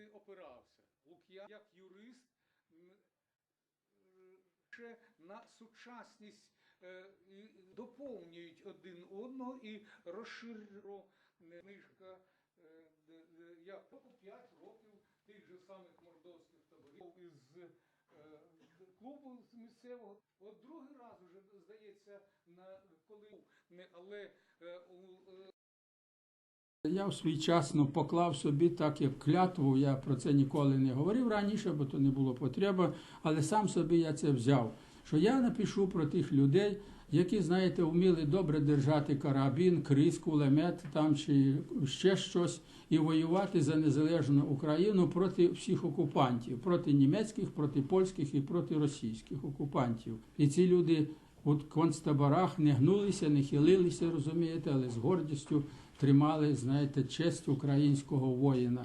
ти опирався. Лук'ян, як юрист, е, ще на сучасність е, доповнюють один одного і книжка е, де- де як 5 років тих же самих мордовських таборів із е, клубу місцевого. От другий раз вже здається, на коли але е, у е, Я своєчасно поклав собі так, як клятву, я про це ніколи не говорив раніше, бо то не було потреби, але сам собі я це взяв. Що я напишу про тих людей, які, знаєте, вміли добре держати карабін, крис, кулемет там чи ще щось, і воювати за незалежну Україну проти всіх окупантів, проти німецьких, проти польських і проти російських окупантів. І ці люди у концтаборах не гнулися, не хилилися, розумієте, але з гордістю тримали, знаєте, честь українського воїна.